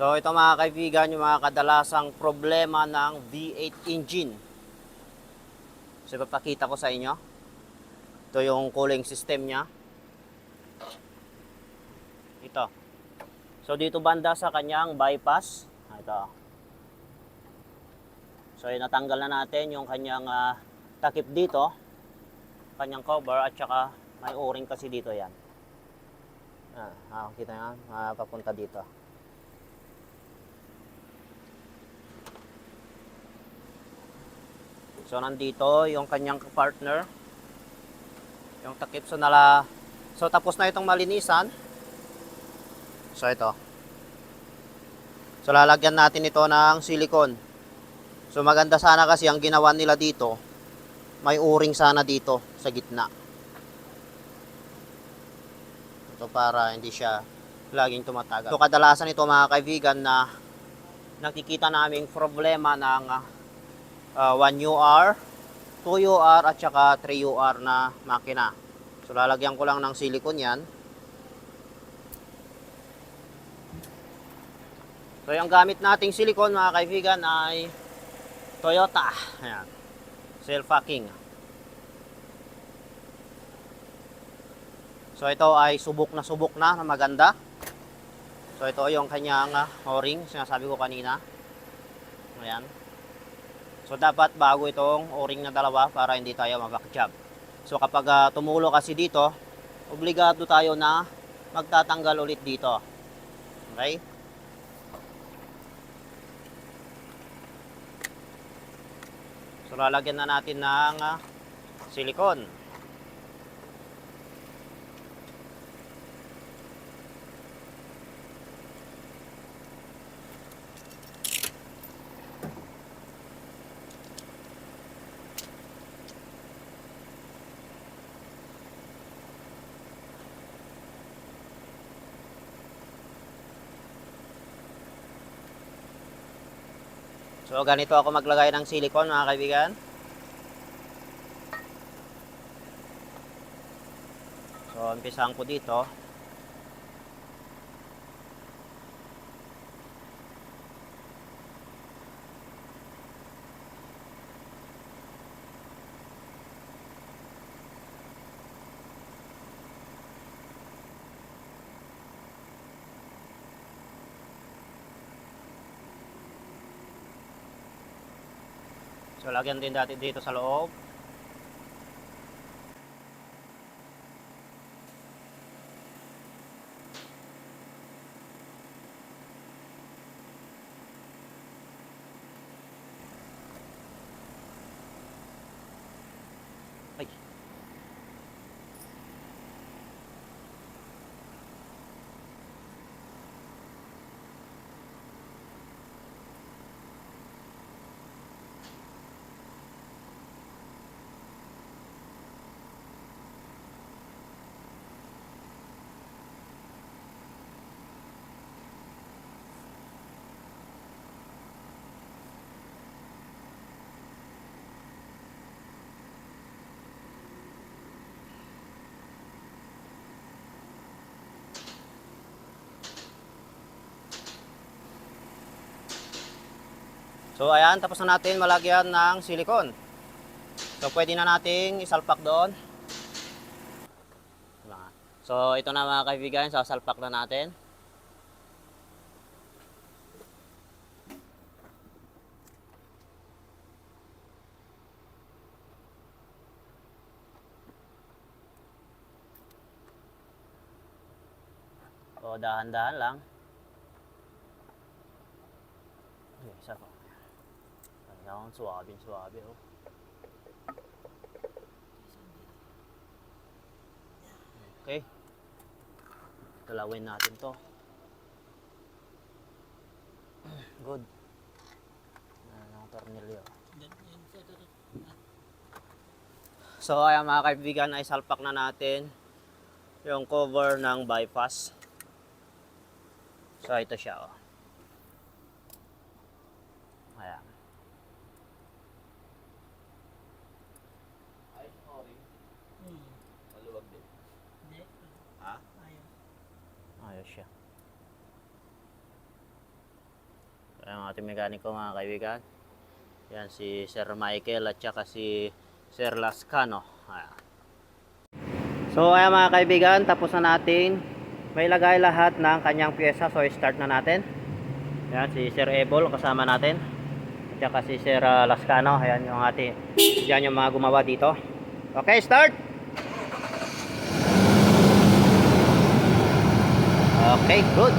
So ito mga kaibigan, yung mga kadalasang problema ng V8 engine. So ipapakita ko sa inyo. Ito yung cooling system niya. Ito. So dito banda sa kanyang bypass. Ito. So natanggal na natin yung kanyang ah, takip dito. Kanyang cover at saka may o-ring kasi dito yan. Ah, ah, kita yan. Ah, papunta dito. So nandito yung kanyang partner. Yung takip so nala So tapos na itong malinisan. So ito. So lalagyan natin ito ng silicone. So maganda sana kasi ang ginawa nila dito. May o-ring sana dito sa gitna. Ito para hindi siya laging tumatagal. So kadalasan ito mga kaibigan na nakikita naming problema ng ah, 1UR, 2UR at saka 3UR na makina. So lalagyan ko lang ng silicone yan. So yung gamit nating silicone mga kaibigan ay Toyota. Ayan. Self-packing. So ito ay subok na subok na na maganda. So ito yung kanyang ah, o-ring, sinasabi ko kanina. Ayan. So dapat bago itong o-ring na dalawa para hindi tayo mabakjab. So kapag ah, tumulo kasi dito, obligado tayo na magtatanggal ulit dito. Okay? So lalagyan na natin ng ah, silicone. So ganito ako maglagay ng silicone mga kaibigan. So umpisahan ko dito. So lagyan din natin dito sa loob. Ay. So ayan, tapos na natin malagyan ng silicone. So pwede na nating isalpak doon. Diba? So ito na mga kaibigan, sasalpak na natin. So dahan-dahan lang. Ay, isa pa. Ayan, suwabe, suwabe oh. Okay. Dalawin natin to. Good. Ayan ang tornilyo. So ayan mga kaibigan ay salpak na natin yung cover ng bypass. So ito siya oh. Ayan. Hmm. Maluwag din. Hindi. Ha? Ayaw. Siya. Ayan ang ating mekaniko mga kaibigan. Yan si Sir Michael at saka si Sir Lascano. Ayan. So ayan mga kaibigan, tapos na natin may lagay lahat ng kanyang pyesa. So start na natin. Ayan si Sir Ebol kasama natin. At saka si Sir ah, Lascano. Ayan yung ating, yan yung mga gumawa dito. Okay, start! Okay, good.